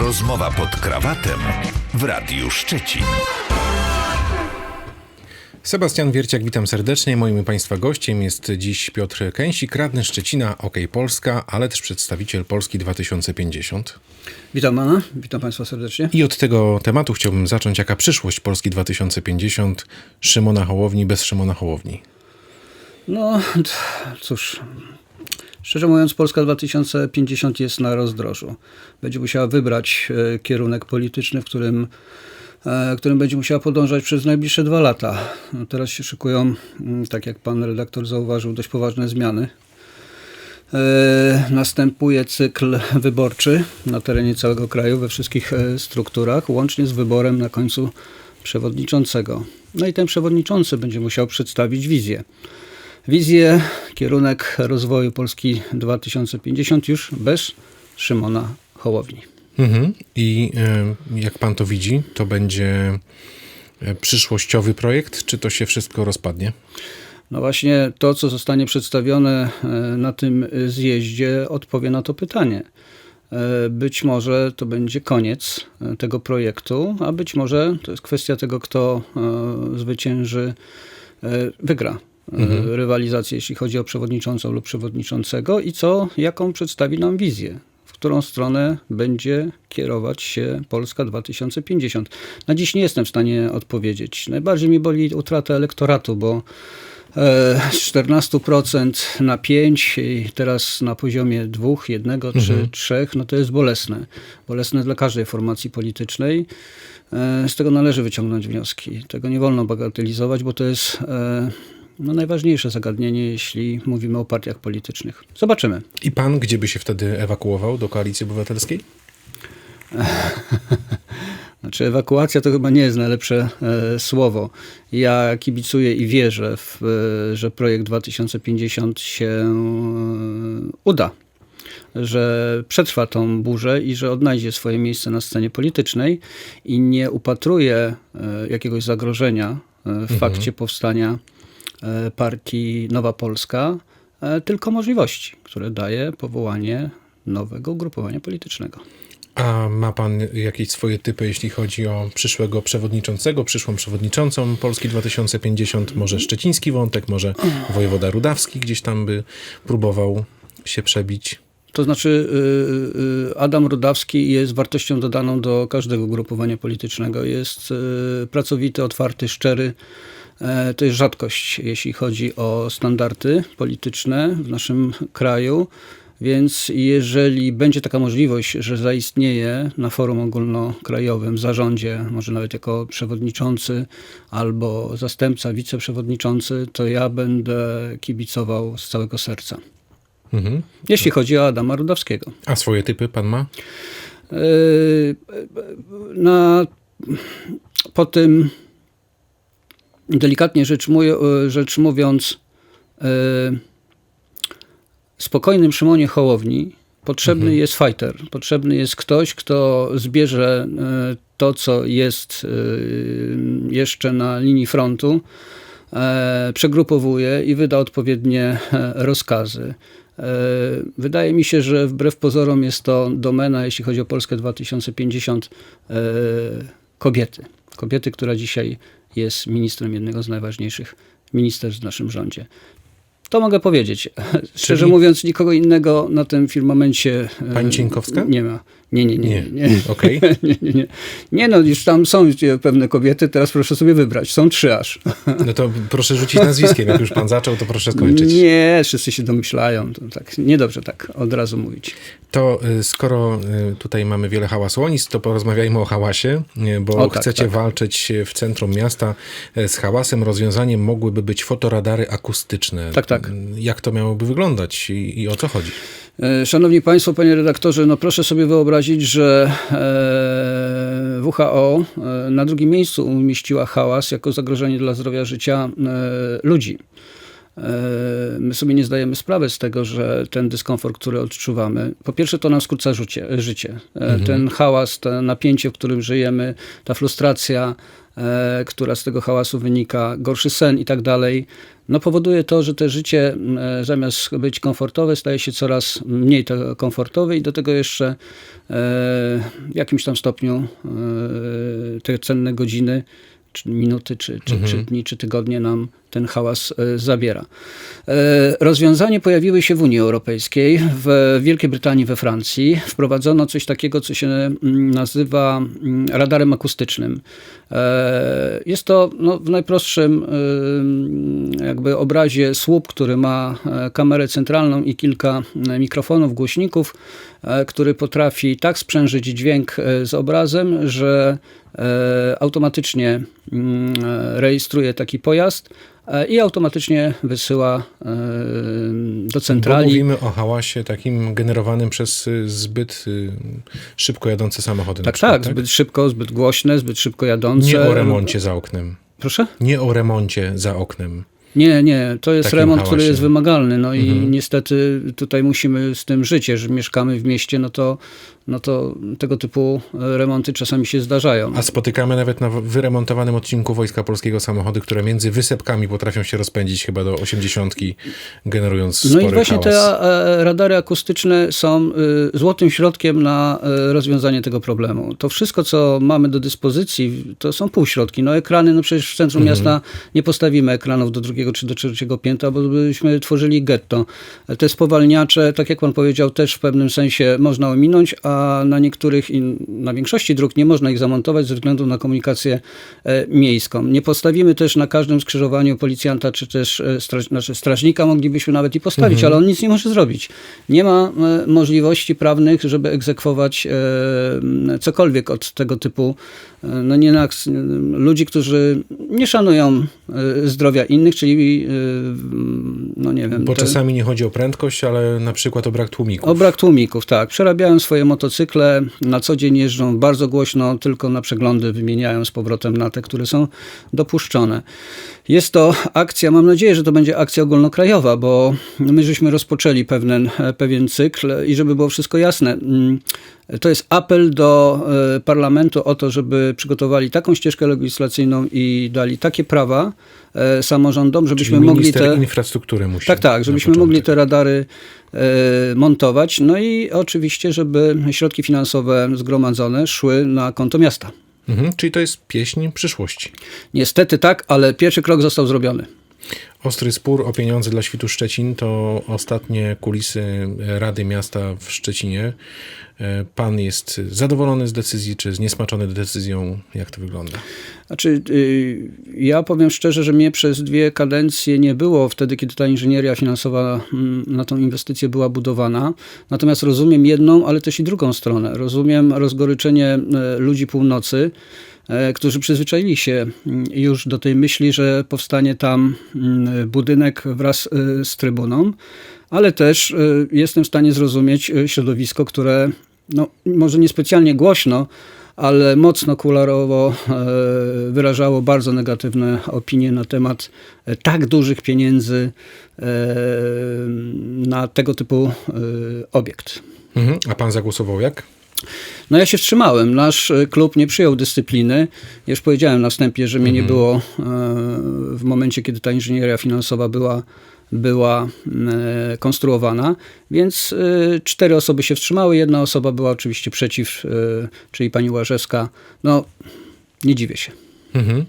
Rozmowa pod krawatem w Radiu Szczecin. Sebastian Wierciak, witam serdecznie. Moim Państwa gościem jest dziś Piotr Kęsik, radny Szczecina, OK Polska, ale też przedstawiciel Polski 2050. Witam Pana, witam Państwa serdecznie. I od tego tematu chciałbym zacząć. Jaka przyszłość Polski 2050 Szymona Hołowni bez Szymona Hołowni? No cóż, szczerze mówiąc, Polska 2050 jest na rozdrożu. Będzie musiała wybrać e, kierunek polityczny, w którym, e, którym będzie musiała podążać przez najbliższe dwa lata. No, teraz się szykują, mm, tak jak pan redaktor zauważył, dość poważne zmiany. E, Następuje cykl wyborczy na terenie całego kraju, we wszystkich strukturach, łącznie z wyborem na końcu przewodniczącego. No i ten przewodniczący będzie musiał przedstawić wizję. Wizję, kierunek rozwoju Polski 2050 już bez Szymona Hołowni. Mhm. I e, jak pan to widzi, to będzie e, przyszłościowy projekt, czy to się wszystko rozpadnie? No właśnie to, co zostanie przedstawione e, na tym zjeździe, odpowie na to pytanie. Być może to będzie koniec tego projektu, a być może to jest kwestia tego, kto zwycięży, wygra e, rywalizację, jeśli chodzi o przewodniczącą lub przewodniczącego i co, jaką przedstawi nam wizję. W którą stronę będzie kierować się Polska 2050? Na dziś nie jestem w stanie odpowiedzieć. Najbardziej mi boli utrata elektoratu, bo e, z 14% na 5 i teraz na poziomie 2, 1 czy 3, no to jest bolesne. Bolesne dla każdej formacji politycznej. E, Z tego należy wyciągnąć wnioski. Tego nie wolno bagatelizować, bo to jest no, najważniejsze zagadnienie, jeśli mówimy o partiach politycznych. Zobaczymy. I pan gdzie by się wtedy ewakuował do Koalicji Obywatelskiej? Znaczy ewakuacja to chyba nie jest najlepsze e, słowo. Ja kibicuję i wierzę, w, e, że projekt 2050 się e, uda. Że przetrwa tą burzę i że odnajdzie swoje miejsce na scenie politycznej i nie upatruje e, jakiegoś zagrożenia e, w fakcie powstania partii Nowa Polska, e, tylko możliwości, które daje powołanie nowego ugrupowania politycznego. A ma pan jakieś swoje typy, jeśli chodzi o przyszłego przewodniczącego, przyszłą przewodniczącą Polski 2050? Może szczeciński wątek, może wojewoda Rudawski gdzieś tam by próbował się przebić? To znaczy, y, y, Adam Rudawski jest wartością dodaną do każdego ugrupowania politycznego. Jest y, pracowity, otwarty, szczery. E, To jest rzadkość, jeśli chodzi o standardy polityczne w naszym kraju. Więc jeżeli będzie taka możliwość, że zaistnieje na forum ogólnokrajowym, w zarządzie, może nawet jako przewodniczący albo zastępca, wiceprzewodniczący, to ja będę kibicował z całego serca. Mhm. Jeśli chodzi o Adama Rudawskiego. A swoje typy pan ma? Yy, Na, po tym, delikatnie rzecz, mój, rzecz mówiąc, yy, spokojnym Szymonie Hołowni potrzebny jest fighter. Potrzebny jest ktoś, kto zbierze yy, to, co jest jeszcze na linii frontu, e, przegrupowuje i wyda odpowiednie e, rozkazy. E, Wydaje mi się, że wbrew pozorom jest to domena, jeśli chodzi o Polskę 2050, e, kobiety. Kobiety, która dzisiaj jest ministrem jednego z najważniejszych ministerstw w naszym rządzie. To mogę powiedzieć. Szczerze Czyli- mówiąc, nikogo innego na tym firmamencie e, Pani Cienkowska? nie ma. Nie, nie, nie. nie, nie. Okej. nie, nie, nie. nie no, już tam są pewne kobiety, teraz proszę sobie wybrać. Są trzy aż. No to proszę rzucić nazwiskiem. Jak już pan zaczął, to proszę skończyć. Nie, wszyscy się domyślają. To tak, niedobrze tak od razu mówić. To y, skoro y, tutaj mamy wiele nic, to porozmawiajmy o hałasie, bo O, tak, chcecie tak. walczyć w centrum miasta y, z hałasem. Rozwiązaniem mogłyby być fotoradary akustyczne. Tak, tak. Y, Jak to miałoby wyglądać i, i o co chodzi? E, Szanowni Państwo, Panie Redaktorze, no proszę sobie wyobrazić, że e, WHO e, na drugim miejscu umieściła hałas jako zagrożenie dla zdrowia życia ludzi. My sobie nie zdajemy sprawy z tego, że ten dyskomfort, który odczuwamy, po pierwsze to nam skróca życie. życie. E, Ten hałas, to napięcie, w którym żyjemy, ta frustracja, która z tego hałasu wynika, gorszy sen i tak dalej, no powoduje to, że te życie e, zamiast być komfortowe staje się coraz mniej to komfortowe i do tego jeszcze e, w jakimś tam stopniu e, te cenne godziny czy minuty, czy, czy, czy dni, czy tygodnie nam ten hałas e, zabiera. E, Rozwiązania pojawiły się w Unii Europejskiej, w Wielkiej Brytanii, we Francji. Wprowadzono coś takiego, co się mm, nazywa mm, radarem akustycznym. E, Jest to no, w najprostszym y, jakby obrazie słup, który ma kamerę centralną i kilka mikrofonów, głośników, który potrafi tak sprzężyć dźwięk z obrazem, że automatycznie mm, rejestruje taki pojazd i automatycznie wysyła e, do Bo centrali. mówimy o hałasie takim generowanym przez y, zbyt y, szybko jadące samochody. na Tak, przykład, tak, zbyt szybko, zbyt głośne, zbyt szybko jadące. Nie o remoncie za oknem. Proszę? Nie o remoncie za oknem. Nie, nie, to jest Takim remont, który hałasie. jest wymagalny. No i Mhm. niestety tutaj musimy z tym żyć. Że mieszkamy w mieście, no to, no to tego typu e, remonty czasami się zdarzają. A spotykamy nawet na wyremontowanym odcinku Wojska Polskiego samochody, które między wysepkami potrafią się rozpędzić chyba do 80, generując No i właśnie hałas. te e, radary akustyczne są y, złotym środkiem na e, rozwiązanie tego problemu. To wszystko, co mamy do dyspozycji, to są półśrodki. No ekrany, no przecież w centrum Mhm. miasta nie postawimy ekranów do drugiego czy do trzeciego piętra, bo byśmy tworzyli getto. Te spowalniacze, tak jak pan powiedział, też w pewnym sensie można ominąć, a na niektórych, i na większości dróg nie można ich zamontować ze względu na komunikację e, miejską. Nie postawimy też na każdym skrzyżowaniu policjanta, czy też e, straż, znaczy strażnika moglibyśmy nawet i postawić, ale on nic nie może zrobić. Nie ma e, możliwości prawnych, żeby egzekwować cokolwiek od tego typu no nie na, ludzi, którzy nie szanują zdrowia innych, czyli no nie wiem. Bo te- czasami nie chodzi o prędkość, ale na przykład o brak tłumików. o brak tłumików, tak. Przerabiają swoje motocykle, na co dzień jeżdżą bardzo głośno, tylko na przeglądy wymieniają z powrotem na te, które są dopuszczone. Jest to akcja, mam nadzieję, że to będzie akcja ogólnokrajowa, bo my żeśmy rozpoczęli pewien, pewien cykl i żeby było wszystko jasne, mm, to jest apel do e, parlamentu o to, żeby przygotowali taką ścieżkę legislacyjną i dali takie prawa e, samorządom, żebyśmy mogli te... infrastruktury musi. Tak, tak, żebyśmy mogli te radary e, montować. No i oczywiście, żeby środki finansowe zgromadzone szły na konto miasta. Mhm, czyli to jest pieśń przyszłości. Niestety tak, ale pierwszy krok został zrobiony. Ostry spór o pieniądze dla Świtu Szczecin to ostatnie kulisy Rady Miasta w Szczecinie. E, Pan jest zadowolony z decyzji, czy zniesmaczony decyzją? Jak to wygląda? Znaczy, y, ja powiem szczerze, że mnie przez dwie kadencje nie było wtedy, kiedy ta inżynieria finansowa mm, na tą inwestycję była budowana. Natomiast rozumiem jedną, ale też i drugą stronę. Rozumiem rozgoryczenie e, ludzi północy, którzy przyzwyczaili się mm, już do tej myśli, że powstanie tam mm, budynek wraz e, z trybuną, ale też e, jestem w stanie zrozumieć e, środowisko, które no, może niespecjalnie głośno, ale mocno kularowo e, wyrażało bardzo negatywne opinie na temat e, tak dużych pieniędzy e, na tego typu e, obiekt. Mhm. A pan zagłosował jak? No ja się wstrzymałem. Nasz e, klub nie przyjął dyscypliny. Już powiedziałem na wstępie, że mnie nie było e, w momencie, kiedy ta inżynieria finansowa była, była e, konstruowana, więc cztery osoby się wstrzymały. Jedna osoba była oczywiście przeciw, czyli pani Łażewska. No, nie dziwię się. Mhm.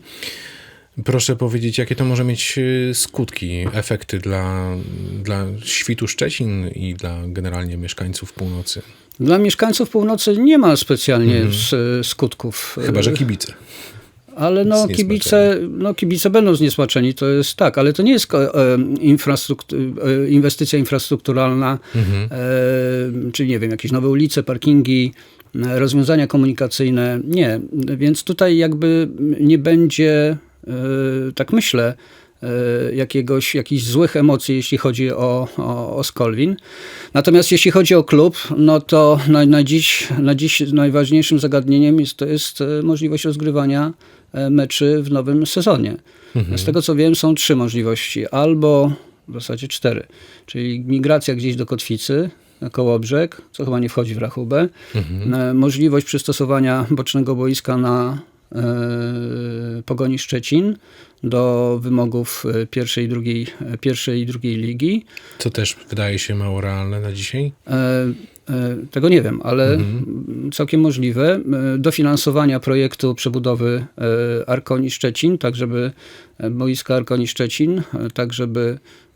Proszę powiedzieć, jakie to może mieć skutki, efekty dla, dla Świtu Szczecin i dla generalnie mieszkańców północy? Dla mieszkańców północy nie ma specjalnie s- skutków. Chyba, że kibice. Ale no kibice, no kibice będą zniesmaczeni, to jest tak, ale to nie jest e, infrastruktu- e, inwestycja infrastrukturalna, e, czyli nie wiem, jakieś nowe ulice, parkingi, e, rozwiązania komunikacyjne. Nie, więc tutaj jakby nie będzie, e, tak myślę, e, jakiegoś, jakichś złych emocji, jeśli chodzi o, o, o Skolwin. Natomiast jeśli chodzi o klub, no to na, na, dziś, na dziś najważniejszym zagadnieniem jest, to jest e, możliwość rozgrywania e, meczy w nowym sezonie. Z tego co wiem, są trzy możliwości. Albo w zasadzie cztery, czyli migracja gdzieś do Kotwicy, na Kołobrzeg, co chyba nie wchodzi w rachubę. E, Możliwość przystosowania bocznego boiska na e, Pogoni Szczecin do wymogów e, pierwszej i drugiej, e, pierwszej i drugiej ligi. Co też wydaje się mało realne na dzisiaj. E, e, Tego nie wiem, ale całkiem możliwe. E, Dofinansowania projektu przebudowy e, Arkoni Szczecin, tak żeby e, boiska Arkoni Szczecin, e, tak żeby e,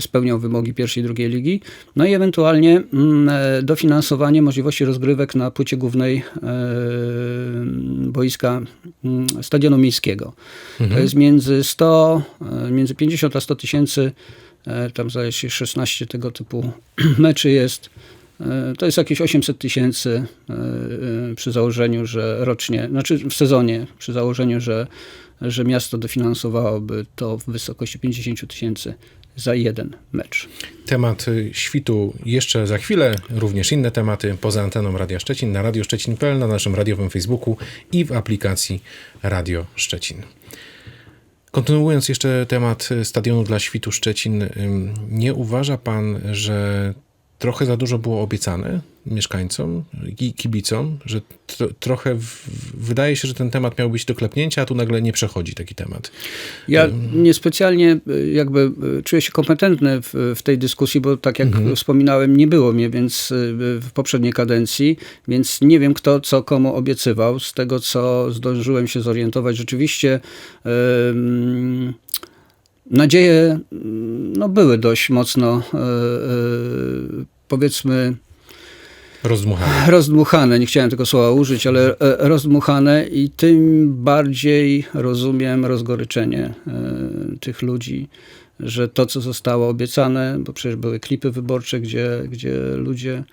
spełniał wymogi pierwszej i drugiej ligi. No i ewentualnie mm, e, dofinansowanie możliwości rozgrywek na płycie głównej e, boiska mm, Stadionu Miejskiego. To jest między 100, e, między 50 a 100 tysięcy, tam zdaje się 16 tego typu meczy jest. To jest jakieś 800 tysięcy przy założeniu, że rocznie, znaczy w sezonie, przy założeniu, że, że miasto dofinansowałoby to w wysokości 50 tysięcy za jeden mecz. Temat y, świtu jeszcze za chwilę, również inne tematy poza anteną Radia Szczecin na radioszczecin.pl, na naszym radiowym Facebooku i w aplikacji Radio Szczecin. Kontynuując jeszcze temat y, stadionu dla świtu Szczecin, nie uważa pan, że trochę za dużo było obiecane mieszkańcom i kibicom, że tro, trochę w, wydaje się, że ten temat miał być do klepnięcia, a tu nagle nie przechodzi taki temat. Ja niespecjalnie y, jakby y, czuję się kompetentny w, w tej dyskusji, bo tak jak wspominałem, nie było mnie więc y, w poprzedniej kadencji, więc nie wiem kto co komu obiecywał. Z tego co zdążyłem się zorientować, rzeczywiście ym, nadzieje mm, no, były dość mocno y, y, powiedzmy Rozdmuchane. rozdmuchane, nie chciałem tego słowa użyć, ale e, rozdmuchane i tym bardziej rozumiem rozgoryczenie e, tych ludzi, że to, co zostało obiecane, bo przecież były klipy wyborcze, gdzie, gdzie ludzie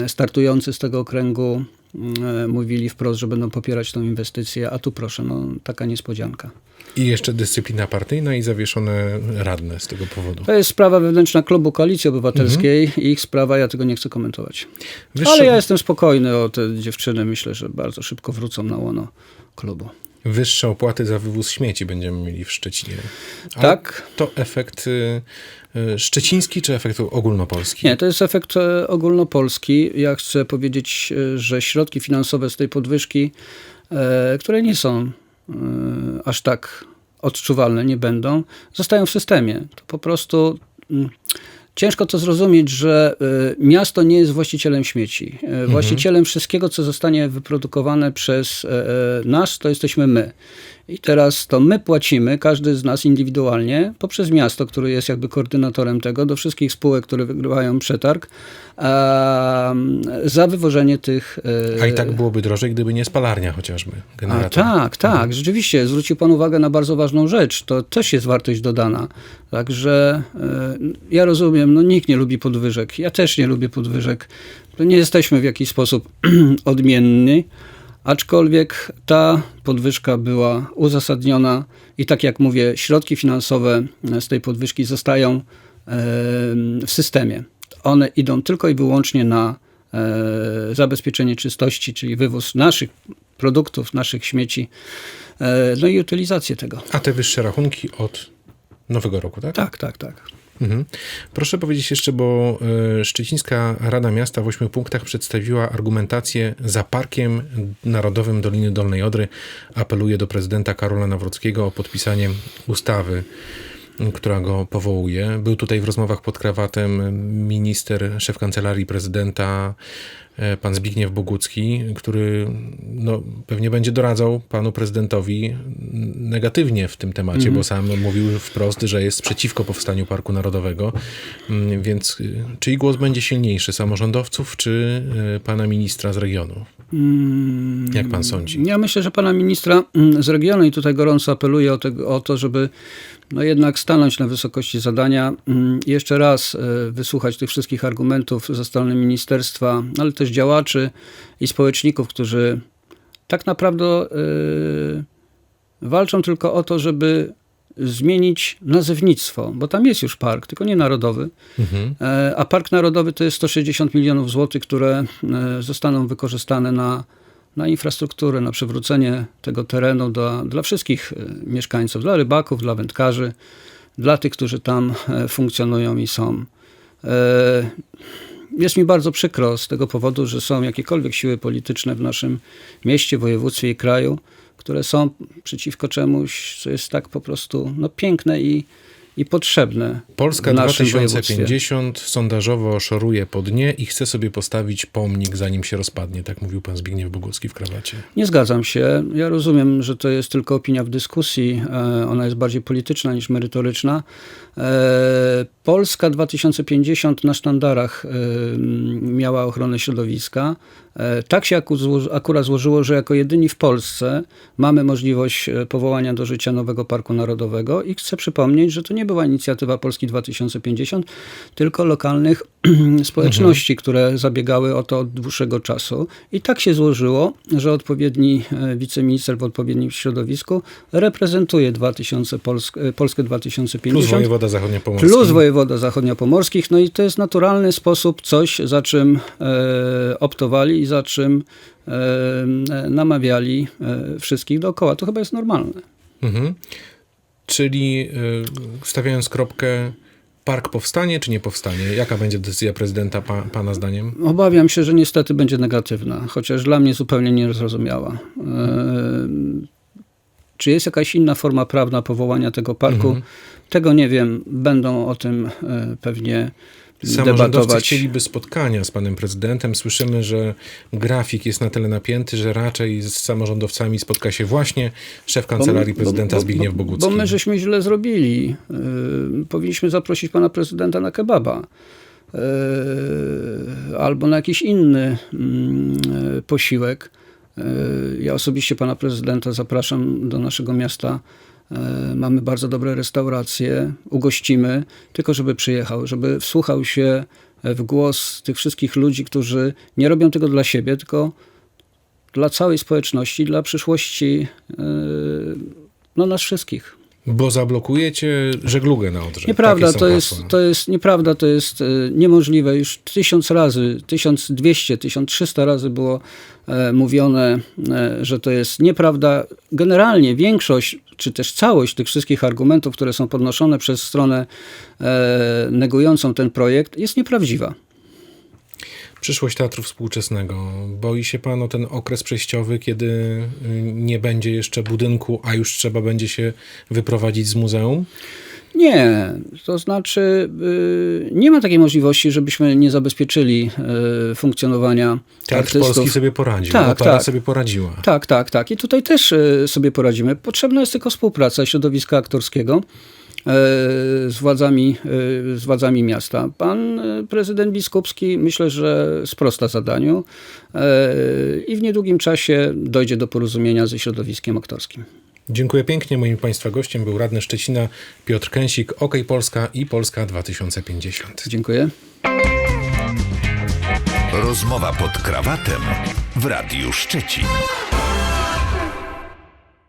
e, startujący z tego okręgu e, mówili wprost, że będą popierać tą inwestycję, a tu proszę, no taka niespodzianka. I jeszcze dyscyplina partyjna i zawieszone radne z tego powodu. To jest sprawa wewnętrzna klubu Koalicji Obywatelskiej i ich sprawa, ja tego nie chcę komentować. Ale ja jestem spokojny o te dziewczyny. Myślę, że bardzo szybko wrócą na łono klubu. wyższe opłaty za wywóz śmieci będziemy mieli w Szczecinie. Tak. To efekt y, y, szczeciński czy efekt ogólnopolski? Nie, to jest efekt e, ogólnopolski. Ja chcę powiedzieć, e, że środki finansowe z tej podwyżki, e, które nie są aż tak odczuwalne, nie będą, zostają w systemie. To po prostu mm, ciężko to zrozumieć, że e, miasto nie jest właścicielem śmieci. E, Właścicielem wszystkiego, co zostanie wyprodukowane przez nas, to jesteśmy my. I teraz to my płacimy, każdy z nas indywidualnie, poprzez miasto, które jest jakby koordynatorem tego, do wszystkich spółek, które wygrywają przetarg, za wywożenie tych. e, A i tak byłoby drożej, gdyby nie spalarnia chociażby. a, tak, tak, rzeczywiście. Zwrócił Pan uwagę na bardzo ważną rzecz. To też jest wartość dodana. Także e, ja rozumiem, no nikt nie lubi podwyżek. Ja też nie lubię podwyżek. To nie jesteśmy w jakiś sposób odmienni, aczkolwiek ta podwyżka była uzasadniona i tak jak mówię, środki finansowe z tej podwyżki zostają e, w systemie. One idą tylko i wyłącznie na e, zabezpieczenie czystości, czyli wywóz naszych produktów, naszych śmieci, e, no i utylizację tego. A te wyższe rachunki od nowego roku, tak? Tak, tak, tak. Mhm. Proszę powiedzieć jeszcze, bo y, Szczecińska Rada Miasta w ośmiu punktach przedstawiła argumentację za Parkiem Narodowym Doliny Dolnej Odry. Apeluje do prezydenta Karola Nawrockiego o podpisanie ustawy, która go powołuje. Był tutaj w rozmowach pod krawatem minister, szef kancelarii prezydenta, pan Zbigniew Bogucki, który no, pewnie będzie doradzał panu prezydentowi negatywnie w tym temacie, bo sam mówił wprost, że jest przeciwko powstaniu Parku Narodowego. Mm, Więc y, czyj głos będzie silniejszy, samorządowców czy y, pana ministra z regionu? Jak pan sądzi? Ja myślę, że pana ministra mm, z regionu i tutaj gorąco apeluję o, o to, żeby no jednak stanąć na wysokości zadania mm, jeszcze raz e, wysłuchać tych wszystkich argumentów ze strony ministerstwa, ale też działaczy i społeczników, którzy tak naprawdę e, walczą tylko o to, żeby zmienić nazewnictwo, bo tam jest już park, tylko nie narodowy. Mhm. E, A Park Narodowy to jest 160 milionów złotych, które e, zostaną wykorzystane na, na infrastrukturę, na przywrócenie tego terenu dla, dla wszystkich e, mieszkańców, dla rybaków, dla wędkarzy, dla tych, którzy tam funkcjonują i są. E, Jest mi bardzo przykro z tego powodu, że są jakiekolwiek siły polityczne w naszym mieście, województwie i kraju, które są przeciwko czemuś, co jest tak po prostu no, piękne i, i potrzebne Polska w naszym województwie. 2050 sondażowo szoruje po dnie i chce sobie postawić pomnik, zanim się rozpadnie. Tak mówił pan Zbigniew Bogucki w krawacie. Nie zgadzam się. Ja rozumiem, że to jest tylko opinia w dyskusji. E, Ona jest bardziej polityczna niż merytoryczna. Polska 2050 na sztandarach e, miała ochronę środowiska. E, Tak się akurat złożyło, że jako jedyni w Polsce mamy możliwość e, powołania do życia nowego Parku Narodowego i chcę przypomnieć, że to nie była inicjatywa Polski 2050, tylko lokalnych społeczności, które zabiegały o to od dłuższego czasu. I tak się złożyło, że odpowiedni wiceminister w odpowiednim środowisku reprezentuje 2000 Polsk, Polskę 2050. Plus wojewoda zachodniopomorski. Plus wojewoda zachodniopomorskich. No i to jest naturalny sposób, coś za czym e, optowali i za czym e, namawiali e, wszystkich dookoła. To chyba jest normalne. Mhm. Czyli stawiając kropkę, park powstanie czy nie powstanie? Jaka będzie decyzja prezydenta pa, pana zdaniem? Obawiam się, że niestety będzie negatywna, chociaż dla mnie zupełnie niezrozumiała. Ehm, Czy jest jakaś inna forma prawna powołania tego parku? Mhm. Tego nie wiem. Będą o tym e, pewnie Samorządowcy debatować. chcieliby spotkania z panem prezydentem. Słyszymy, że grafik jest na tyle napięty, że raczej z samorządowcami spotka się właśnie szef kancelarii prezydenta Zbigniew Bogucki. Bo my żeśmy źle zrobili. Yy, powinniśmy zaprosić pana prezydenta na kebaba. Yy, albo na jakiś inny yy, posiłek. Yy, Ja osobiście pana prezydenta zapraszam do naszego miasta. Yy, Mamy bardzo dobre restauracje, ugościmy, tylko żeby przyjechał, żeby wsłuchał się w głos tych wszystkich ludzi, którzy nie robią tego dla siebie, tylko dla całej społeczności, dla przyszłości yy, no, nas wszystkich. Bo zablokujecie żeglugę na Odrze. Nieprawda, to jest, hasła. to jest nieprawda, to jest e, niemożliwe. Już tysiąc razy, 1200, 1300 razy było e, mówione, e, że to jest nieprawda. Generalnie większość, czy też całość tych wszystkich argumentów, które są podnoszone przez stronę e, negującą ten projekt, jest nieprawdziwa. Przyszłość teatru współczesnego. Boi się pan o ten okres przejściowy, kiedy y, nie będzie jeszcze budynku, a już trzeba będzie się wyprowadzić z muzeum? Nie, to znaczy y, nie ma takiej możliwości, żebyśmy nie zabezpieczyli y, funkcjonowania Teatr artystów. Polski sobie poradził, Tak, tak. sobie poradziła. Tak, tak, tak. I tutaj też sobie poradzimy. Potrzebna jest tylko współpraca środowiska aktorskiego z władzami, e, z władzami miasta. Pan e, prezydent Biskupski myślę, że sprosta zadaniu e, i w niedługim czasie dojdzie do porozumienia ze środowiskiem aktorskim. Dziękuję pięknie. Moim Państwa gościem był radny Szczecina Piotr Kęsik, OK Polska i Polska 2050. Dziękuję. Rozmowa pod krawatem w Radiu Szczecin.